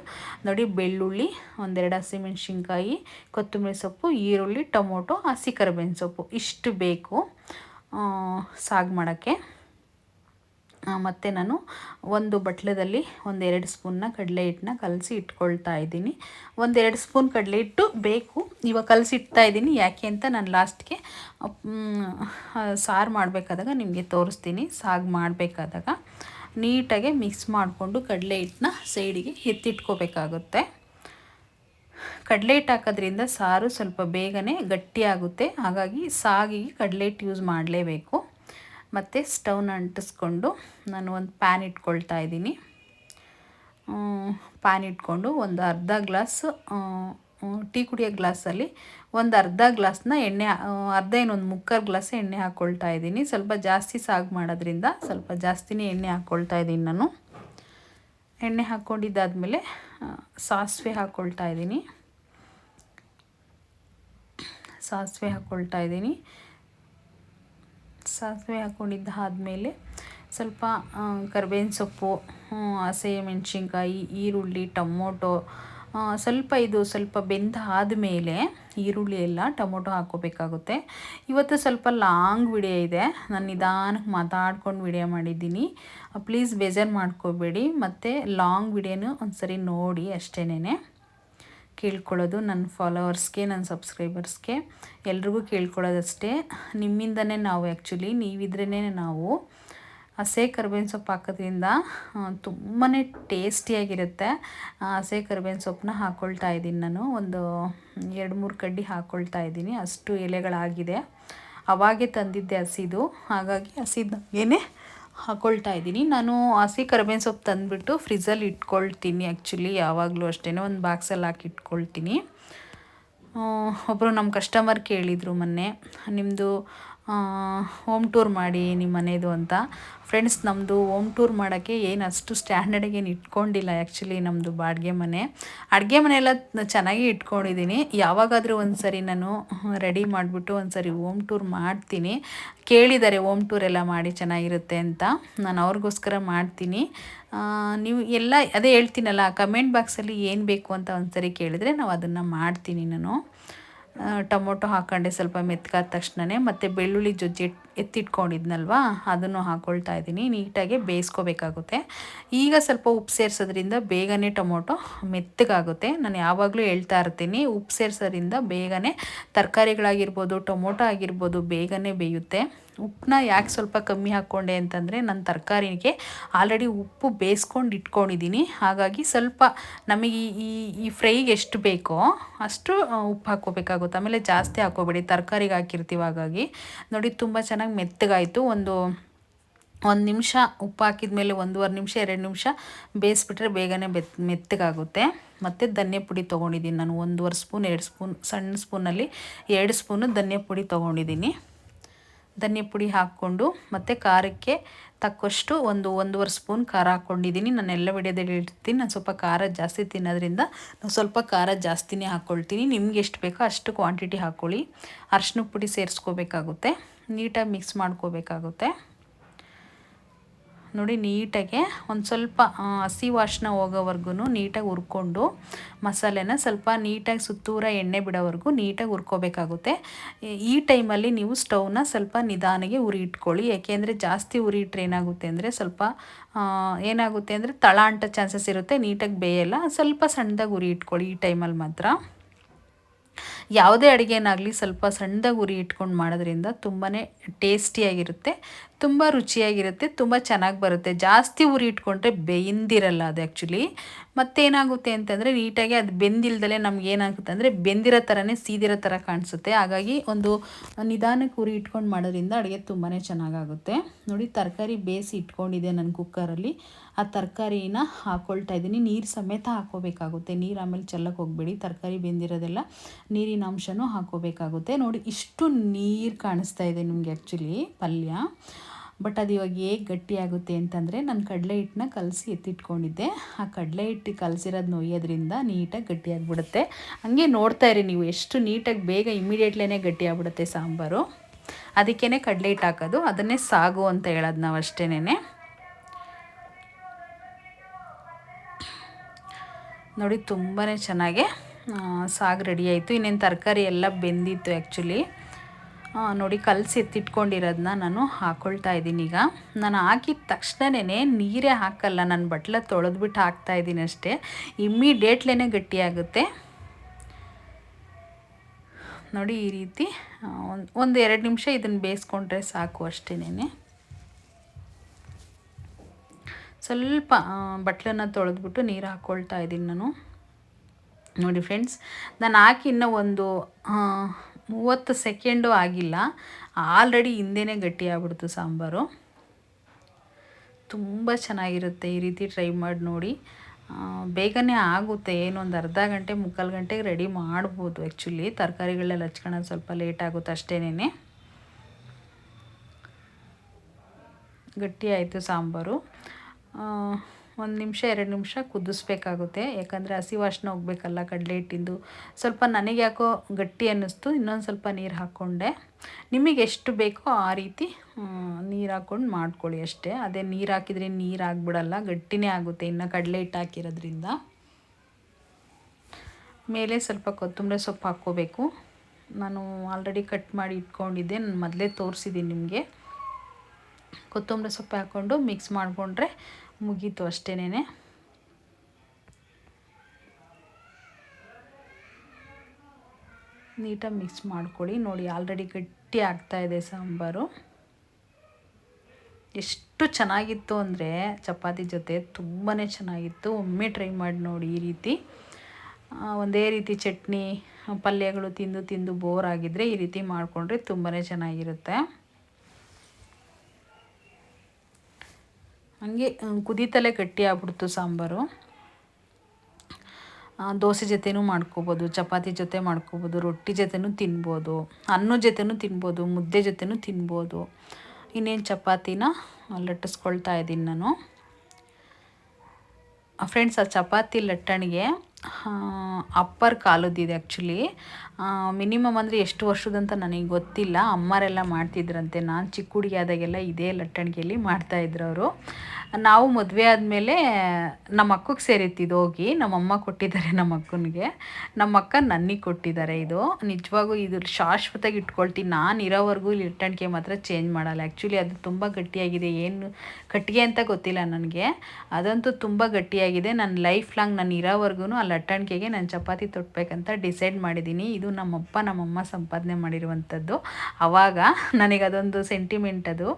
ನೋಡಿ, ಬೆಳ್ಳುಳ್ಳಿ, ಒಂದೆರಡು ಹಸಿಮೆಣ್ಸಿನ್ಕಾಯಿ, ಕೊತ್ತಂಬರಿ ಸೊಪ್ಪು, ಈರುಳ್ಳಿ, ಟೊಮೊಟೊ ಹಸಿ ಕರಿಬೇವಿನ ಸೊಪ್ಪು. ಇಷ್ಟು ಬೇಕು ಸಾಗು ಮಾಡೋಕ್ಕೆ. ಮತ್ತು ನಾನು ಒಂದು ಬಟ್ಲದಲ್ಲಿ ಒಂದೆರಡು ಸ್ಪೂನ್ನ ಕಡಲೆ ಹಿಟ್ಟನ್ನ ಕಲಸಿ ಇಟ್ಕೊಳ್ತಾ ಇದ್ದೀನಿ. ಒಂದೆರಡು ಸ್ಪೂನ್ ಕಡಲೆ ಹಿಟ್ಟು ಬೇಕು. ಇವಾಗ ಕಲಸಿ ಇಡ್ತಾ ಇದ್ದೀನಿ. ಯಾಕೆ ಅಂತ ನಾನು ಲಾಸ್ಟ್ಗೆ ಸಾರು ಮಾಡಬೇಕಾದಾಗ ನಿಮಗೆ ತೋರಿಸ್ತೀನಿ. ಸಾಗು ಮಾಡಬೇಕಾದಾಗ. ನೀಟಾಗಿ ಮಿಕ್ಸ್ ಮಾಡಿಕೊಂಡು ಕಡಲೆ ಹಿಟ್ಟನ್ನ ಸೈಡಿಗೆ ಎತ್ತಿಟ್ಕೋಬೇಕಾಗುತ್ತೆ. ಕಡಲೆ ಹಿಟ್ಟು ಹಾಕೋದ್ರಿಂದ ಸಾರು ಸ್ವಲ್ಪ ಬೇಗನೆ ಗಟ್ಟಿಯಾಗುತ್ತೆ ಹಾಗಾಗಿ ಸಾಗಿಗೆ ಕಡಲೆ ಹಿಟ್ಟು ಯೂಸ್ ಮಾಡಲೇಬೇಕು. ಮತ್ತು ಸ್ಟವ್ನ ಅಂಟಿಸ್ಕೊಂಡು ನಾನು ಒಂದು ಪ್ಯಾನ್ ಇಟ್ಕೊಳ್ತಾ ಇದ್ದೀನಿ. ಪ್ಯಾನ್ ಇಟ್ಕೊಂಡು ಒಂದು ಅರ್ಧ ಗ್ಲಾಸ್ ಟೀ ಕುಡಿಯೋ ಗ್ಲಾಸಲ್ಲಿ ಒಂದು ಅರ್ಧ ಗ್ಲಾಸ್ನ ಎಣ್ಣೆ ಅರ್ಧ ಇನ್ನೊಂದು ಮುಕ್ಕಾಲು ಗ್ಲಾಸ್ ಎಣ್ಣೆ ಹಾಕ್ಕೊಳ್ತಾ ಇದ್ದೀನಿ. ಸ್ವಲ್ಪ ಜಾಸ್ತಿ ಸಾಗು ಮಾಡೋದ್ರಿಂದ ಸ್ವಲ್ಪ ಜಾಸ್ತಿನೇ ಎಣ್ಣೆ ಹಾಕ್ಕೊಳ್ತಾ ಇದ್ದೀನಿ ನಾನು. ಎಣ್ಣೆ ಹಾಕ್ಕೊಂಡಿದ್ದಾದಮೇಲೆ ಸಾಸಿವೆ ಹಾಕ್ಕೊಳ್ತಾ ಇದ್ದೀನಿ. ಸಾಸಿವೆ ಹಾಕ್ಕೊಳ್ತಾ ಇದ್ದೀನಿ. ಸಾಸಿವೆ ಹಾಕ್ಕೊಂಡಿದ್ದಾದಮೇಲೆ ಸ್ವಲ್ಪ ಕರ್ಬೇವಿನ ಸೊಪ್ಪು ಮೆಣಸಿನ್ಕಾಯಿ ಈರುಳ್ಳಿ, ಟೊಮೊಟೊ ಸ್ವಲ್ಪ ಇದು ಸ್ವಲ್ಪ ಬೆಂದ ಆದಮೇಲೆ ಈರುಳ್ಳಿ ಎಲ್ಲ ಟೊಮೊಟೊ ಹಾಕ್ಕೋಬೇಕಾಗುತ್ತೆ. ಇವತ್ತು ಸ್ವಲ್ಪ ಲಾಂಗ್ ವಿಡಿಯೋ ಇದೆ. ನಾನು ನಿಧಾನಕ್ಕೆ ಮಾತಾಡ್ಕೊಂಡು ವಿಡಿಯೋ ಮಾಡಿದ್ದೀನಿ. ಪ್ಲೀಸ್ ಬೇಜಾರು ಮಾಡ್ಕೋಬೇಡಿ. ಮತ್ತು ಲಾಂಗ್ ವಿಡಿಯೋನೂ ಒಂದು ಸರಿ ನೋಡಿ ಅಷ್ಟೇನೆ ಕೇಳ್ಕೊಳ್ಳೋದು ನನ್ನ ಫಾಲೋವರ್ಸ್ಗೆ ನನ್ನ ಸಬ್ಸ್ಕ್ರೈಬರ್ಸ್ಗೆ. ಎಲ್ರಿಗೂ ಕೇಳ್ಕೊಳ್ಳೋದಷ್ಟೇ. ನಿಮ್ಮಿಂದನೇ ನಾವು ಆ್ಯಕ್ಚುಲಿ ನೀವಿದ್ರೇ ನಾವು ಹಸೆ ಕರ್ಬೇವಿನ ಸೊಪ್ಪು ಹಾಕೋದ್ರಿಂದ ತುಂಬಾ ಟೇಸ್ಟಿಯಾಗಿರುತ್ತೆ. ಹಸೆ ಕರ್ಬೇವಿನ ಸೊಪ್ಪನ್ನ ಹಾಕ್ಕೊಳ್ತಾ ಇದ್ದೀನಿ ನಾನು. ಒಂದು ಎರಡು ಮೂರು ಕಡ್ಡಿ ಹಾಕ್ಕೊಳ್ತಾ ಇದ್ದೀನಿ. ಅಷ್ಟು ಎಲೆಗಳಾಗಿದೆ. ಅವಾಗೆ ತಂದಿದ್ದೆ ಹಸಿದು. ಹಾಗಾಗಿ ಹಸಿದಾಗೇ ಹಾಕ್ಕೊಳ್ತಾ ಇದ್ದೀನಿ. ನಾನು ಹಸಿ ಕರ್ಬೇವಿನ ಸೊಪ್ಪು ತಂದುಬಿಟ್ಟು ಫ್ರಿಜ್ಜಲ್ಲಿ ಇಟ್ಕೊಳ್ತೀನಿ ಆ್ಯಕ್ಚುಲಿ ಯಾವಾಗಲೂ ಅಷ್ಟೇ ಒಂದು ಬಾಕ್ಸಲ್ಲಿ ಹಾಕಿ ಇಟ್ಕೊಳ್ತೀನಿ. ಒಬ್ಬರು ನಮ್ಮ ಕಸ್ಟಮರ್ ಕೇಳಿದರು ಮೊನ್ನೆ. ನಿಮ್ಮದು ಹೋಮ್ ಟೂರ್ ಮಾಡಿ ನಿಮ್ಮ ಮನೆಯದು ಅಂತ. ಫ್ರೆಂಡ್ಸ್ ನಮ್ಮದು ಹೋಮ್ ಟೂರ್ ಮಾಡೋಕ್ಕೆ ಏನು ಅಷ್ಟು ಸ್ಟ್ಯಾಂಡರ್ಡಿಗೆ ಏನು ಇಟ್ಕೊಂಡಿಲ್ಲ ಆ್ಯಕ್ಚುಲಿ ನಮ್ಮದು ಬಾಡಿಗೆ ಮನೆ. ಅಡುಗೆ ಮನೆಯೆಲ್ಲ ಚೆನ್ನಾಗಿ ಇಟ್ಕೊಂಡಿದ್ದೀನಿ ಯಾವಾಗಾದರೂ ಒಂದು ಸರಿ ನಾನು ರೆಡಿ ಮಾಡಿಬಿಟ್ಟು ಒಂದು ಸರಿ ಹೋಮ್ ಟೂರ್ ಮಾಡ್ತೀನಿ. ಕೇಳಿದ್ದಾರೆ ಹೋಮ್ ಟೂರ್ ಎಲ್ಲ ಮಾಡಿ ಚೆನ್ನಾಗಿರುತ್ತೆ ಅಂತ. ನಾನು ಅವ್ರಿಗೋಸ್ಕರ ಮಾಡ್ತೀನಿ. ನೀವು ಎಲ್ಲ ಅದೇ ಹೇಳ್ತೀನಲ್ಲ ಕಮೆಂಟ್ ಬಾಕ್ಸಲ್ಲಿ ಏನು ಬೇಕು ಅಂತ ಒಂದು ಸರಿ ಕೇಳಿದರೆ ನಾವು ಅದನ್ನು ಮಾಡ್ತೀನಿ ನಾನು. ಟೊಮೊಟೊ ಹಾಕೊಂಡೆ ಸ್ವಲ್ಪ ಮೆತ್ಕಾದ ತಕ್ಷಣವೇ ಮತ್ತು ಬೆಳ್ಳುಳ್ಳಿ ಜೊಜ್ಜಿ ಎತ್ತಿಟ್ಕೊಂಡಿದ್ನಲ್ವಾ, ಅದನ್ನು ಹಾಕ್ಕೊಳ್ತಾ ಇದ್ದೀನಿ, ನೀಟಾಗಿ ಬೇಯಿಸ್ಕೋಬೇಕಾಗುತ್ತೆ. ಈಗ ಸ್ವಲ್ಪ ಉಪ್ಪು ಸೇರಿಸೋದ್ರಿಂದ ಬೇಗನೆ ಟೊಮೊಟೊ ಮೆತ್ತಗಾಗುತ್ತೆ. ನಾನು ಯಾವಾಗಲೂ ಹೇಳ್ತಾ ಇರ್ತೀನಿ, ಉಪ್ಪು ಸೇರಿಸೋದ್ರಿಂದ ಬೇಗನೆ ತರಕಾರಿಗಳಾಗಿರ್ಬೋದು, ಟೊಮೊಟೊ ಆಗಿರ್ಬೋದು ಬೇಗನೆ ಬೇಯುತ್ತೆ. ಉಪ್ಪನ್ನ ಯಾಕೆ ಸ್ವಲ್ಪ ಕಮ್ಮಿ ಹಾಕ್ಕೊಂಡೆ ಅಂತಂದರೆ ನನ್ನ ತರಕಾರಿಗೆ ಆಲ್ರೆಡಿ ಉಪ್ಪು ಬೇಯಿಸ್ಕೊಂಡು ಇಟ್ಕೊಂಡಿದ್ದೀನಿ ಹಾಗಾಗಿ ಸ್ವಲ್ಪ ನಮಗೆ ಈ ಈ ಫ್ರೈಗೆ ಎಷ್ಟು ಬೇಕೋ ಅಷ್ಟು ಉಪ್ಪು ಹಾಕ್ಕೋಬೇಕಾಗುತ್ತೆ. ಆಮೇಲೆ ಜಾಸ್ತಿ ಹಾಕ್ಕೋಬೇಡಿ. ತರಕಾರಿಗೆ ಹಾಕಿರ್ತೀವಿ ಹಾಗಾಗಿ. ನೋಡಿ, ತುಂಬ ಚೆನ್ನಾಗಿ ಮೆತ್ತಗಾಯಿತು. ಒಂದು ಒಂದು ನಿಮಿಷ ಉಪ್ಪು ಹಾಕಿದ ಮೇಲೆ ಒಂದೂವರೆ ನಿಮಿಷ, ಎರಡು ನಿಮಿಷ ಬೇಯಿಸ್ಬಿಟ್ರೆ ಬೇಗನೆ ಬೆತ್ ಮೆತ್ತಗಾಗುತ್ತೆ. ಮತ್ತು ಧನ್ಯ ಪುಡಿ ತೊಗೊಂಡಿದ್ದೀನಿ ನಾನು. ಒಂದೂವರೆ ಸ್ಪೂನ್, ಎರಡು ಸ್ಪೂನ್, ಸಣ್ಣ ಸ್ಪೂನಲ್ಲಿ ಎರಡು ಸ್ಪೂನು ಧನ್ಯ ಪುಡಿ ತೊಗೊಂಡಿದ್ದೀನಿ ಧನ್ಯ ಪುಡಿ ಹಾಕ್ಕೊಂಡು ಮತ್ತು ಖಾರಕ್ಕೆ ತಕ್ಕಷ್ಟು ಒಂದು ಒಂದೂವರೆ ಸ್ಪೂನ್ ಖಾರ ಹಾಕ್ಕೊಂಡಿದ್ದೀನಿ. ನಾನು ಎಲ್ಲ ವಿಡಿಯೋದಲ್ಲಿ ಇಡ್ತೀನಿ. ನಾನು ಸ್ವಲ್ಪ ಖಾರ ಜಾಸ್ತಿ ತಿನ್ನೋದ್ರಿಂದ ನಾನು ಸ್ವಲ್ಪ ಖಾರ ಜಾಸ್ತಿನೇ ಹಾಕ್ಕೊಳ್ತೀನಿ. ನಿಮ್ಗೆ ಎಷ್ಟು ಬೇಕೋ ಅಷ್ಟು ಕ್ವಾಂಟಿಟಿ ಹಾಕ್ಕೊಳ್ಳಿ. ಅರ್ಶಿನ ಪುಡಿ ಸೇರಿಸ್ಕೋಬೇಕಾಗುತ್ತೆ. ನೀಟಾಗಿ ಮಿಕ್ಸ್ ಮಾಡ್ಕೋಬೇಕಾಗುತ್ತೆ. ನೋಡಿ ನೀಟಾಗೆ ಒಂದು ಸ್ವಲ್ಪ ಹಸಿ ವಾಶ್ನ ಹೋಗೋವರೆಗೂ ನೀಟಾಗಿ ಹುರ್ಕೊಂಡು ಮಸಾಲೆನ ಸ್ವಲ್ಪ ನೀಟಾಗಿ ಸುತ್ತೂರ ಎಣ್ಣೆ ಬಿಡೋವರೆಗೂ ನೀಟಾಗಿ ಹುರ್ಕೋಬೇಕಾಗುತ್ತೆ. ಈ ಟೈಮಲ್ಲಿ ನೀವು ಸ್ಟವ್ನ ಸ್ವಲ್ಪ ನಿಧಾನಗೆ ಉರಿ ಇಟ್ಕೊಳ್ಳಿ. ಯಾಕೆಂದರೆ ಜಾಸ್ತಿ ಉರಿ ಇಟ್ಟರೆ ಏನಾಗುತ್ತೆ ಅಂದರೆ ಸ್ವಲ್ಪ ಏನಾಗುತ್ತೆ ಅಂದರೆ ತಳ ಅಂಟ ಚಾನ್ಸಸ್ ಇರುತ್ತೆ ನೀಟಾಗಿ ಬೇಯಲ್ಲ. ಸ್ವಲ್ಪ ಸಣ್ಣದಾಗಿ ಉರಿ ಇಟ್ಕೊಳ್ಳಿ ಈ ಟೈಮಲ್ಲಿ ಮಾತ್ರ. ಯಾವುದೇ ಅಡುಗೆನಾಗಲಿ ಸ್ವಲ್ಪ ಸಣ್ಣದಾಗಿ ಉರಿ ಇಟ್ಕೊಂಡು ಮಾಡೋದ್ರಿಂದ ತುಂಬಾ ಟೇಸ್ಟಿಯಾಗಿರುತ್ತೆ. ತುಂಬ ರುಚಿಯಾಗಿರುತ್ತೆ, ತುಂಬ ಚೆನ್ನಾಗಿ ಬರುತ್ತೆ. ಜಾಸ್ತಿ ಉರಿ ಇಟ್ಕೊಂಡ್ರೆ ಬೆಂದಿರಲ್ಲ ಅದು ಆ್ಯಕ್ಚುಲಿ ಮತ್ತೇನಾಗುತ್ತೆ ಅಂತಂದರೆ ನೀಟಾಗಿ ಅದು ಬೆಂದಿಲ್ದಲೆ ನಮ್ಗೆ ಏನಾಗುತ್ತೆ ಅಂದರೆ ಬೆಂದಿರೋ ಥರನೇ ಸೀದಿರೋ ಥರ ಕಾಣಿಸುತ್ತೆ. ಹಾಗಾಗಿ ಒಂದು ನಿಧಾನಕ್ಕೆ ಉರಿ ಇಟ್ಕೊಂಡು ಮಾಡೋದ್ರಿಂದ ಅಡುಗೆ ತುಂಬಾ ಚೆನ್ನಾಗಾಗುತ್ತೆ. ನೋಡಿ, ತರಕಾರಿ ಬೇಯಿಸಿ ಇಟ್ಕೊಂಡಿದೆ ನನ್ನ ಕುಕ್ಕರಲ್ಲಿ. ಆ ತರಕಾರಿನ ಹಾಕ್ಕೊಳ್ತಾ ಇದ್ದೀನಿ. ನೀರು ಸಮೇತ ಹಾಕೋಬೇಕಾಗುತ್ತೆ ನೀರು ಆಮೇಲೆ ಚೆಲ್ಲಕ್ಕೆ ಹೋಗ್ಬೇಡಿ. ತರಕಾರಿ ಬೆಂದಿರೋದೆಲ್ಲ ನೀರಿನ ಅಂಶನೂ ಹಾಕೋಬೇಕಾಗುತ್ತೆ ನೋಡಿ, ಇಷ್ಟು ನೀರು ಕಾಣಿಸ್ತಾ ಇದೆ ನಿಮಗೆ ಆ್ಯಕ್ಚುಲಿ ಪಲ್ಯ. ಬಟ್ ಅದು ಇವಾಗ ಹೇಗೆ ಗಟ್ಟಿಯಾಗುತ್ತೆ ಅಂತಂದರೆ ನಾನು ಕಡಲೆ ಹಿಟ್ಟನ್ನ ಕಲಸಿ ಎತ್ತಿಟ್ಕೊಂಡಿದ್ದೆ. ಆ ಕಡಲೆ ಹಿಟ್ಟು ಕಲಸಿರೋದು ನೋಯೋದ್ರಿಂದ ನೀಟಾಗಿ ಗಟ್ಟಿಯಾಗಿಬಿಡುತ್ತೆ ಹಂಗೆ ನೋಡ್ತಾ ಇರಿ ನೀವು ಎಷ್ಟು ನೀಟಾಗಿ ಬೇಗ ಇಮಿಡಿಯೇಟ್ಲೇ ಗಟ್ಟಿಯಾಗ್ಬಿಡುತ್ತೆ ಸಾಂಬಾರು. ಅದಕ್ಕೇ ಕಡಲೆ ಹಿಟ್ಟು ಹಾಕೋದು, ಅದನ್ನೇ ಸಾಗು ಅಂತ ಹೇಳೋದು ನಾವು ಅಷ್ಟೇನೆ ನೋಡಿ ತುಂಬಾ ಚೆನ್ನಾಗೆ ಸಾಗು ರೆಡಿ ಆಯಿತು. ಇನ್ನೇನು ತರಕಾರಿ ಎಲ್ಲ ಬೆಂದಿತ್ತು ಆ್ಯಕ್ಚುಲಿ ನೋಡಿ, ಕಲಸಿ ಎತ್ತಿಟ್ಕೊಂಡಿರೋದನ್ನ ನಾನು ಹಾಕ್ಕೊಳ್ತಾ ಇದ್ದೀನಿ. ಈಗ ನಾನು ಹಾಕಿದ ತಕ್ಷಣನೇ ನೀರೇ ಹಾಕಲ್ಲ, ನಾನು ಬಟ್ಲ ತೊಳೆದ್ಬಿಟ್ಟು ಹಾಕ್ತಾ ಇದ್ದೀನಿ ಅಷ್ಟೇ. ಇಮ್ಮಿಡಿಯೇಟ್ಲೇ ಗಟ್ಟಿಯಾಗುತ್ತೆ. ನೋಡಿ, ಈ ರೀತಿ ಒಂದು ಎರಡು ನಿಮಿಷ ಇದನ್ನು ಬೇಯಿಸ್ಕೊಂಡ್ರೆ ಸಾಕು ಅಷ್ಟೇನೆ ಸ್ವಲ್ಪ ಬಟ್ಲನ್ನು ತೊಳೆದ್ಬಿಟ್ಟು ನೀರು ಹಾಕ್ಕೊಳ್ತಾ ಇದ್ದೀನಿ ನಾನು. ನೋಡಿ ಫ್ರೆಂಡ್ಸ್ ನಾನು ಹಾಕಿ ಇನ್ನೂ ಒಂದು ಮೂವತ್ತು ಸೆಕೆಂಡು ಆಗಿಲ್ಲ. ಆಲ್ರೆಡಿ ಹಿಂದೆನೇ ಗಟ್ಟಿ ಆಗ್ಬಿಡ್ತು ಸಾಂಬಾರು. ತುಂಬ ಚೆನ್ನಾಗಿರುತ್ತೆ ಈ ರೀತಿ ಟ್ರೈ ಮಾಡಿ ನೋಡಿ. ಬೇಗನೆ ಆಗುತ್ತೆ. ಏನು ಒಂದು ಅರ್ಧ ಗಂಟೆ, ಮುಕ್ಕಾಲು ಗಂಟೆಗೆ ರೆಡಿ ಮಾಡ್ಬೋದು ಆ್ಯಕ್ಚುಲಿ ತರಕಾರಿಗಳೆಲ್ಲ ಹಚ್ಕೊಳ್ಳೋದು ಸ್ವಲ್ಪ ಲೇಟ್ ಆಗುತ್ತೆ ಅಷ್ಟೇನೇ ಗಟ್ಟಿ ಆಯಿತು ಸಾಂಬಾರು. ಒಂದು ನಿಮಿಷ, ಎರಡು ನಿಮಿಷ ಕುದಿಸ್ಬೇಕಾಗುತ್ತೆ. ಯಾಕಂದರೆ ಹಸಿ ವಾಸನೆ ಹೋಗ್ಬೇಕಲ್ಲ ಕಡಲೆ ಹಿಟ್ಟಿಂದು. ಸ್ವಲ್ಪ ನನಗೆ ಯಾಕೋ ಗಟ್ಟಿ ಅನ್ನಿಸ್ತು, ಇನ್ನೊಂದು ಸ್ವಲ್ಪ ನೀರು ಹಾಕ್ಕೊಂಡೆ ನಿಮಗೆ ಎಷ್ಟು ಬೇಕೋ ಆ ರೀತಿ ನೀರು ಹಾಕ್ಕೊಂಡು ಮಾಡ್ಕೊಳ್ಳಿ ಅಷ್ಟೇ. ಅದೇ ನೀರು ಹಾಕಿದರೆ ನೀರು ಆಗಿಬಿಡಲ್ಲ, ಗಟ್ಟಿನೇ ಆಗುತ್ತೆ ಇನ್ನು ಕಡಲೆ ಹಿಟ್ಟು ಹಾಕಿರೋದ್ರಿಂದ. ಮೇಲೆ ಸ್ವಲ್ಪ ಕೊತ್ತಂಬರಿ ಸೊಪ್ಪು ಹಾಕ್ಕೋಬೇಕು. ನಾನು ಆಲ್ರೆಡಿ ಕಟ್ ಮಾಡಿ ಇಟ್ಕೊಂಡಿದ್ದೆ, ನಾನು ಮೊದಲೇ ತೋರಿಸಿದ್ದೀನಿ ನಿಮಗೆ. ಕೊತ್ತಂಬರಿ ಸೊಪ್ಪು ಹಾಕ್ಕೊಂಡು ಮಿಕ್ಸ್ ಮಾಡಿಕೊಂಡ್ರೆ ಮುಗೀತು ಅಷ್ಟೇನೆ ನೀಟಾಗಿ ಮಿಕ್ಸ್ ಮಾಡ್ಕೊಳ್ಳಿ. ನೋಡಿ, ಆಲ್ರೆಡಿ ಗಟ್ಟಿ ಆಗ್ತಾ ಇದೆ ಸಾಂಬಾರು. ಎಷ್ಟು ಚೆನ್ನಾಗಿತ್ತು ಅಂದರೆ ಚಪಾತಿ ಜೊತೆ ತುಂಬಾ ಚೆನ್ನಾಗಿತ್ತು. ಒಮ್ಮೆ ಟ್ರೈ ಮಾಡಿ ನೋಡಿ ಈ ರೀತಿ. ಒಂದೇ ರೀತಿ ಚಟ್ನಿ, ಪಲ್ಯಗಳು ತಿಂದು ತಿಂದು ಬೋರ್ ಆಗಿದ್ದರೆ ಈ ರೀತಿ ಮಾಡಿಕೊಂಡ್ರೆ ತುಂಬಾ ಚೆನ್ನಾಗಿರುತ್ತೆ. ಹಂಗೆ ಕುದೀತಲೇ ಗಟ್ಟಿ ಆಗ್ಬಿಡ್ತು ಸಾಂಬಾರು. ದೋಸೆ ಜೊತೆನೂ ಮಾಡ್ಕೋಬೋದು, ಚಪಾತಿ ಜೊತೆ ಮಾಡ್ಕೋಬೋದು, ರೊಟ್ಟಿ ಜೊತೆನೂ ತಿನ್ಬೋದು, ಅನ್ನ ಜೊತೆನೂ ತಿನ್ಬೋದು, ಮುದ್ದೆ ಜೊತೆನೂ ತಿನ್ಬೋದು. ಇನ್ನೇನು ಚಪಾತಿನ ಲಟ್ಟಿಸ್ಕೊಳ್ತಾ ಇದ್ದೀನಿ ನಾನು. ಫ್ರೆಂಡ್ಸ್ ಆ ಚಪಾತಿ ಲಟ್ಟಣಿಗೆ ಅಪ್ಪರ್ ಕಾಲದ್ದಿದೆ ಆ್ಯಕ್ಚುಲಿ ಮಿನಿಮಮ್ ಅಂದರೆ ಎಷ್ಟು ವರ್ಷದಂತ ನನಗೆ ಗೊತ್ತಿಲ್ಲ. ಅಮ್ಮರೆಲ್ಲ ಮಾಡ್ತಿದ್ರಂತೆ. ನಾನು ಚಿಕ್ಕ ಹುಡುಗಿಯಾದಾಗೆಲ್ಲ ಇದೇ ಲಟ್ಟಣಿಗೆಯಲ್ಲಿ ಮಾಡ್ತಾಯಿದ್ರು ಅವರು. ನಾವು ಮದುವೆ ಆದಮೇಲೆ ನಮ್ಮ ಅಕ್ಕಗೆ ಸೇರಿತ್ತಿದ್ದು ಹೋಗಿ. ನಮ್ಮಮ್ಮ ಕೊಟ್ಟಿದ್ದಾರೆ ನಮ್ಮ ಅಕ್ಕನಿಗೆ. ನಮ್ಮ ಅಕ್ಕ ನನಗೆ ಕೊಟ್ಟಿದ್ದಾರೆ ಇದು. ನಿಜವಾಗೂ ಇದು ಶಾಶ್ವತವಾಗಿ ಇಟ್ಕೊಳ್ತೀನಿ. ನಾನು ಇರೋವರೆಗೂ ಲಟ್ಟಣಿಗೆ ಮಾತ್ರ ಚೇಂಜ್ ಮಾಡಲ್ಲ. ಆ್ಯಕ್ಚುಲಿ ಅದು ತುಂಬ ಗಟ್ಟಿಯಾಗಿದೆ. ಏನು ಕಟ್ಟಿಗೆ ಅಂತ ಗೊತ್ತಿಲ್ಲ ನನಗೆ. ಅದಂತೂ ತುಂಬ ಗಟ್ಟಿಯಾಗಿದೆ. ನನ್ನ ಲೈಫ್ ಲಾಂಗ್ ನಾನು ಇರೋವರೆಗೂ ಆ ಲಟ್ಟಣಿಗೆಗೆ ನಾನು ಚಪಾತಿ ತೊಟ್ಟಬೇಕಂತ ಡಿಸೈಡ್ ಮಾಡಿದ್ದೀನಿ. ಇದು ನಮ್ಮಪ್ಪ, ನಮ್ಮಮ್ಮ ಸಂಪಾದನೆ ಮಾಡಿರುವಂಥದ್ದು. ಆವಾಗ ನನಗೆ ಅದೊಂದು ಸೆಂಟಿಮೆಂಟ್ ಅದು.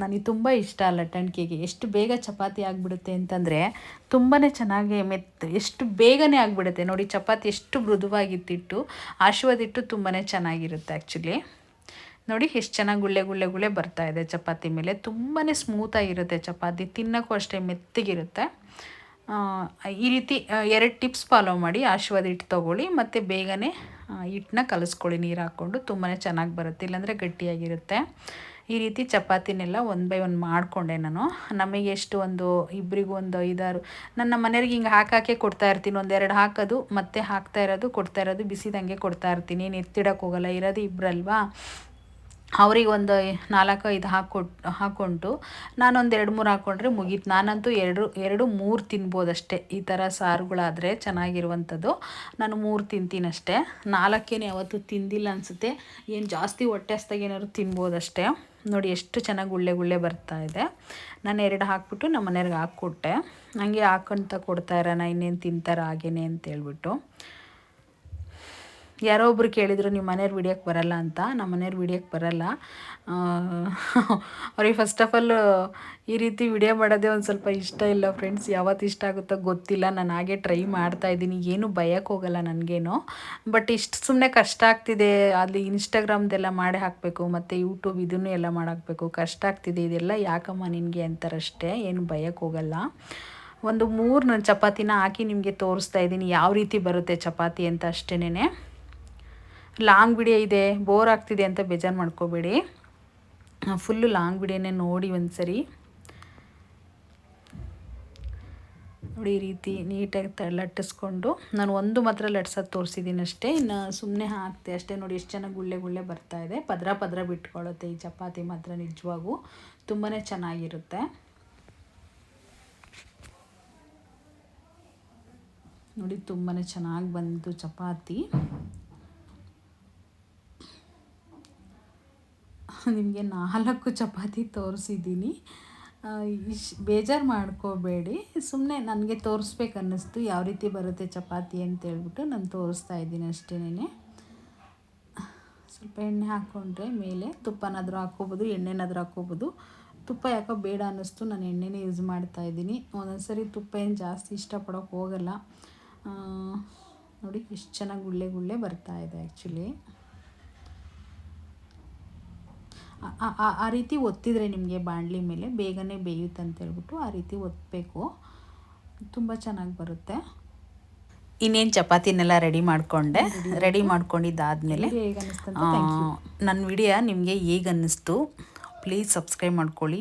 ನನಗೆ ತುಂಬ ಇಷ್ಟ ಲಟ್ಟಣಿಕೆಗೆ ಎಷ್ಟು ಬೇಗ ಚಪಾತಿ ಆಗಿಬಿಡುತ್ತೆ ಅಂತಂದರೆ ತುಂಬಾ ಚೆನ್ನಾಗಿ ಮೆತ್ತ, ಎಷ್ಟು ಬೇಗನೆ ಆಗಿಬಿಡುತ್ತೆ. ನೋಡಿ, ಚಪಾತಿ ಎಷ್ಟು ಮೃದುವಾಗಿತ್ತಿಟ್ಟು, ಆಶೀರ್ವಾದಿಟ್ಟು ತುಂಬಾ ಚೆನ್ನಾಗಿರುತ್ತೆ ಆ್ಯಕ್ಚುಲಿ ನೋಡಿ, ಎಷ್ಟು ಚೆನ್ನಾಗಿ ಗುಳ್ಳೆ ಗುಳ್ಳೆ ಗುಳ್ಳೆ ಬರ್ತಾ ಇದೆ ಚಪಾತಿ ಮೇಲೆ. ತುಂಬಾ ಸ್ಮೂತಾಗಿರುತ್ತೆ ಚಪಾತಿ. ತಿನ್ನೋಕ್ಕೂ ಅಷ್ಟೇ ಮೆತ್ತಗಿರುತ್ತೆ. ಈ ರೀತಿ ಎರಡು ಟಿಪ್ಸ್ ಫಾಲೋ ಮಾಡಿ, ಆಶೀರ್ವಾದ ಹಿಟ್ಟು ತೊಗೊಳ್ಳಿ, ಮತ್ತು ಬೇಗನೆ ಹಿಟ್ಟನ್ನ ಕಲಿಸ್ಕೊಳ್ಳಿ, ನೀರು ಹಾಕ್ಕೊಂಡು ತುಂಬಾ ಚೆನ್ನಾಗಿ ಬರುತ್ತೆ, ಇಲ್ಲಾಂದರೆ ಗಟ್ಟಿಯಾಗಿರುತ್ತೆ. ಈ ರೀತಿ ಚಪಾತಿನೆಲ್ಲ ಒನ್ ಬೈ ಒನ್ ಮಾಡಿಕೊಂಡೆ ನಾನು. ನಮಗೆ ಎಷ್ಟು ಒಂದು ಇಬ್ಬರಿಗೂ ಒಂದು ಐದಾರು, ನನ್ನ ಮನೆಯವ್ರಿಗೆ ಹಿಂಗೆ ಹಾಕಾಕೆ ಕೊಡ್ತಾ ಇರ್ತೀನಿ ಒಂದೆರಡು ಹಾಕೋದು, ಮತ್ತೆ ಹಾಕ್ತಾ ಇರೋದು, ಕೊಡ್ತಾ ಇರೋದು, ಬಿಸಿದಂಗೆ ಕೊಡ್ತಾ ಇರ್ತೀನಿ ಏನು ಎತ್ತಿಡೋಕ್ಕೋಗಲ್ಲ ಇರೋದು ಇಬ್ಬರಲ್ವಾ ಅವ್ರಿಗೆ ಒಂದು ನಾಲ್ಕು, ಐದು ಹಾಕ್ಕೊಟ್ಟು ಹಾಕ್ಕೊಂಡು ನಾನೊಂದು ಎರಡು, ಮೂರು ಹಾಕ್ಕೊಂಡ್ರೆ ಮುಗೀತು. ನಾನಂತೂ ಎರಡು ಎರಡು, ಮೂರು ತಿನ್ಬೋದಷ್ಟೇ. ಈ ಥರ ಸಾರುಗಳಾದರೆ ಚೆನ್ನಾಗಿರುವಂಥದ್ದು. ನಾನು ಮೂರು ತಿಂತೀನಿ ಅಷ್ಟೇ ನಾಲ್ಕೇನು ಯಾವತ್ತೂ ತಿಂದಿಲ್ಲ ಅನಿಸುತ್ತೆ. ಏನು ಜಾಸ್ತಿ ಹೊಟ್ಟೆ ಹಸ್ದಾಗ ಏನಾದ್ರು ತಿನ್ಬೋದಷ್ಟೇ. ನೋಡಿ, ಎಷ್ಟು ಚೆನ್ನಾಗಿ ಗುಳ್ಳೆ ಗುಳ್ಳೆ ಬರ್ತಾ ಇದೆ. ನಾನು ಎರಡು ಹಾಕ್ಬಿಟ್ಟು ನಮ್ಮ ಮನೆಯವ್ರಿಗೆ ಹಾಕ್ಕೊಟ್ಟೆ. ಹಂಗೆ ಹಾಕೊಂತ ಕೊಡ್ತಾ ಇರೋಣ, ಇನ್ನೇನು ತಿಂತಾರೆ ಹಾಗೇನೆ ಅಂತೇಳ್ಬಿಟ್ಟು. ಯಾರೋ ಒಬ್ರು ಕೇಳಿದರು ನಿಮ್ಮ ಮನೆಯವ್ರು ವಿಡಿಯೋಕ್ಕೆ ಬರಲ್ಲ ಅಂತ. ನಮ್ಮ ಮನೆಯವ್ರು ವಿಡಿಯೋಕ್ಕೆ ಬರಲ್ಲ. ಅವ್ರಿಗೆ ಫಸ್ಟ್ ಆಫ್ ಆಲ್ ಈ ರೀತಿ ವಿಡಿಯೋ ಮಾಡೋದೇ ಒಂದು ಸ್ವಲ್ಪ ಇಷ್ಟ ಇಲ್ಲ ಫ್ರೆಂಡ್ಸ್ ಯಾವತ್ತು ಇಷ್ಟ ಆಗುತ್ತೋ ಗೊತ್ತಿಲ್ಲ. ನಾನು ಹಾಗೆ ಟ್ರೈ ಮಾಡ್ತಾ ಇದ್ದೀನಿ. ಏನು ಭಯಕ್ಕೆ ಹೋಗಲ್ಲ ನನಗೇನು. ಬಟ್ ಇಷ್ಟು ಸುಮ್ಮನೆ ಕಷ್ಟ ಆಗ್ತಿದೆ. ಅಲ್ಲಿ ಇನ್ಸ್ಟಾಗ್ರಾಮ್ದೆಲ್ಲ ಮಾಡಿ ಹಾಕಬೇಕು, ಮತ್ತು ಯೂಟ್ಯೂಬ್ ಇದನ್ನು ಎಲ್ಲ ಮಾಡಾಕಬೇಕು ಕಷ್ಟ ಆಗ್ತಿದೆ. ಇದೆಲ್ಲ ಯಾಕಮ್ಮ ನಿನಗೆ ಅಂತಾರಷ್ಟೇ. ಏನು ಭಯಕ್ಕೆ ಹೋಗಲ್ಲ. ಒಂದು ಮೂರು ನಾನು ಚಪಾತಿನ ಹಾಕಿ ನಿಮಗೆ ತೋರಿಸ್ತಾ ಇದ್ದೀನಿ. ಯಾವ ರೀತಿ ಬರುತ್ತೆ ಚಪಾತಿ ಅಂತ ಅಷ್ಟೇನೆ ಲಾಂಗ್ ವಿಡಿಯೋ ಇದೆ ಬೋರ್ ಆಗ್ತಿದೆ ಅಂತ ಬೇಜಾರು ಮಾಡ್ಕೋಬೇಡಿ. ಫುಲ್ಲು ಲಾಂಗ್ ವಿಡಿಯೋನೇ ನೋಡಿ ಒಂದು ಸರಿ ನೋಡಿ ಈ ರೀತಿ ನೀಟಾಗಿ ತ, ಲಟ್ಟಿಸ್ಕೊಂಡು, ನಾನು ಒಂದು ಮಾತ್ರ ಲಟ್ಸೋದು ತೋರಿಸಿದ್ದೀನಿ ಅಷ್ಟೇ, ಇನ್ನು ಸುಮ್ಮನೆ ಹಾಕ್ತೆ ಅಷ್ಟೇ. ನೋಡಿ ಎಷ್ಟು ಚೆನ್ನಾಗಿ ಗುಳ್ಳೆ ಗುಳ್ಳೆ ಬರ್ತಾ ಇದೆ. ಪದ್ರ ಪದ್ರ ಬಿಟ್ಕೊಳ್ಳುತ್ತೆ ಈ ಚಪಾತಿ ಮಾತ್ರ ನಿಜವಾಗೂ. ತುಂಬಾ ಚೆನ್ನಾಗಿರುತ್ತೆ. ನೋಡಿ ತುಂಬಾ ಚೆನ್ನಾಗಿ ಬಂತು ಚಪಾತಿ. ನಿಮಗೆ ನಾಲ್ಕು ಚಪಾತಿ ತೋರಿಸಿದ್ದೀನಿ. ಇಶ್, ಬೇಜಾರು ಮಾಡ್ಕೋಬೇಡಿ. ಸುಮ್ಮನೆ ನನಗೆ ತೋರಿಸ್ಬೇಕು ಅನ್ನಿಸ್ತು ಯಾವ ರೀತಿ ಬರುತ್ತೆ ಚಪಾತಿ ಅಂತೇಳ್ಬಿಟ್ಟು ನಾನು ತೋರಿಸ್ತಾ ಇದ್ದೀನಿ ಅಷ್ಟೇನೆ ಸ್ವಲ್ಪ ಎಣ್ಣೆ ಹಾಕ್ಕೊಂಡ್ರೆ ಮೇಲೆ ತುಪ್ಪನಾದರೂ ಹಾಕ್ಕೋಬೋದು, ಎಣ್ಣೆನಾದರೂ ಹಾಕ್ಕೋಬೋದು. ತುಪ್ಪ ಯಾಕೋ ಬೇಡ ಅನ್ನಿಸ್ತು. ನಾನು ಎಣ್ಣೆನೇ ಯೂಸ್ ಮಾಡ್ತಾ ಇದ್ದೀನಿ. ಒಂದೊಂದ್ಸರಿ ತುಪ್ಪ ಏನು ಜಾಸ್ತಿ ಇಷ್ಟಪಡೋಕೆ ಹೋಗಲ್ಲ. ನೋಡಿ ಎಷ್ಟು ಚೆನ್ನಾಗಿ ಗುಳ್ಳೆ ಗುಳ್ಳೆ ಬರ್ತಾ ಇದೆ ಆ್ಯಕ್ಚುಲಿ ಆ ರೀತಿ ಒತ್ತಿದರೆ ನಿಮಗೆ ಬಾಣಲಿ ಮೇಲೆ ಬೇಗನೆ ಬೇಯುತ್ತೆ ಅಂತ ಹೇಳ್ಬಿಟ್ಟು ಆ ರೀತಿ ಒತ್ತಬೇಕು ತುಂಬ ಚೆನ್ನಾಗಿ ಬರುತ್ತೆ. ಇನ್ನೇನು ಚಪಾತಿನೆಲ್ಲ ರೆಡಿ ಮಾಡಿಕೊಂಡೆ. ರೆಡಿ ಮಾಡ್ಕೊಂಡಿದ್ದಾದಮೇಲೆ ನನ್ನ ವಿಡಿಯೋ ನಿಮಗೆ ಈಗ ಅನ್ನಿಸ್ತು ಪ್ಲೀಸ್ ಸಬ್ಸ್ಕ್ರೈಬ್ ಮಾಡ್ಕೊಳ್ಳಿ.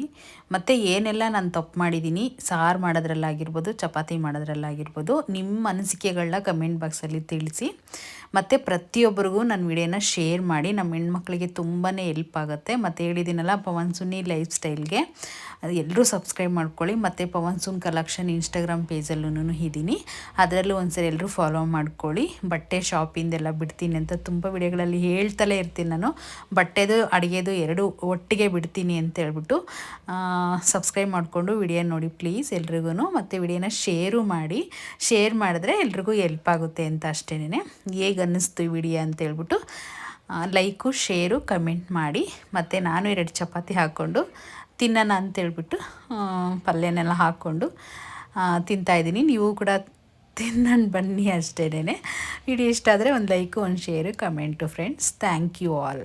ಮತ್ತು ಏನೆಲ್ಲ ನಾನು ತಪ್ಪು ಮಾಡಿದ್ದೀನಿ ಸಾರು ಮಾಡೋದ್ರಲ್ಲಾಗಿರ್ಬೋದು ಚಪಾತಿ ಮಾಡೋದ್ರಲ್ಲಾಗಿರ್ಬೋದು ನಿಮ್ಮ ಅನಿಸಿಕೆಗಳನ್ನ ಕಮೆಂಟ್ ಬಾಕ್ಸಲ್ಲಿ ತಿಳಿಸಿ. ಮತ್ತು ಪ್ರತಿಯೊಬ್ಬರಿಗೂ ನನ್ನ ವಿಡಿಯೋನ ಶೇರ್ ಮಾಡಿ, ನಮ್ಮ ಹೆಣ್ಮಕ್ಳಿಗೆ ತುಂಬಾ ಎಲ್ಪ್ ಆಗುತ್ತೆ. ಮತ್ತು ಹೇಳಿದ್ದೀನಲ್ಲ ಪವನ್ ಸುನಿ ಲೈಫ್ ಸ್ಟೈಲ್ಗೆ ಎಲ್ಲರೂ ಸಬ್ಸ್ಕ್ರೈಬ್ ಮಾಡ್ಕೊಳ್ಳಿ. ಮತ್ತು ಪವನ್ ಸುನ್ ಕಲೆಕ್ಷನ್ ಇನ್ಸ್ಟಾಗ್ರಾಮ್ ಪೇಜಲ್ಲೂ ಇದ್ದೀನಿ. ಅದರಲ್ಲೂ ಒಂದ್ಸರಿ ಎಲ್ಲರೂ ಫಾಲೋ ಮಾಡ್ಕೊಳ್ಳಿ. ಬಟ್ಟೆ ಶಾಪಿಂದೆಲ್ಲ ಬಿಡ್ತೀನಿ ಅಂತ ತುಂಬ ವಿಡಿಯೋಗಳಲ್ಲಿ ಹೇಳ್ತಲೇ ಇರ್ತೀನಿ ನಾನು. ಬಟ್ಟೆದು, ಅಡುಗೆದು ಎರಡು ಒಟ್ಟಿಗೆ ಬಿಡ್ತೀನಿ ಅಂತ ಹೇಳ್ಬಿಟ್ಟು ಸಬ್ಸ್ಕ್ರೈಬ್ ಮಾಡಿಕೊಂಡು ವಿಡಿಯೋ ನೋಡಿ ಪ್ಲೀಸ್ ಎಲ್ರಿಗೂ ಮತ್ತು ವಿಡಿಯೋನ ಶೇರು ಮಾಡಿ, ಶೇರ್ ಮಾಡಿದ್ರೆ ಎಲ್ರಿಗೂ ಎಲ್ಪ್ ಆಗುತ್ತೆ ಅಂತ ಅಷ್ಟೇನೆ ಹೇಗೆ ಅನ್ನಿಸ್ತು ಈ ವಿಡಿಯೋ ಅಂತ ಹೇಳ್ಬಿಟ್ಟು ಲೈಕು ಶೇರು ಕಮೆಂಟ್ ಮಾಡಿ, ಮತ್ತು ನಾನು ಎರಡು ಚಪಾತಿ ಹಾಕ್ಕೊಂಡು ತಿನ್ನೋಣ ಅಂತೇಳ್ಬಿಟ್ಟು ಪಲ್ಯನೆಲ್ಲ ಹಾಕ್ಕೊಂಡು ತಿಂತಾಯಿದ್ದೀನಿ ನೀವು ಕೂಡ ತಿನ್ನೋಣ ಬನ್ನಿ ಅಷ್ಟೇನೆ ವಿಡಿಯೋ ಇಷ್ಟ ಆದರೆ ಒಂದು ಲೈಕು ಒಂದು share comment friends thank you all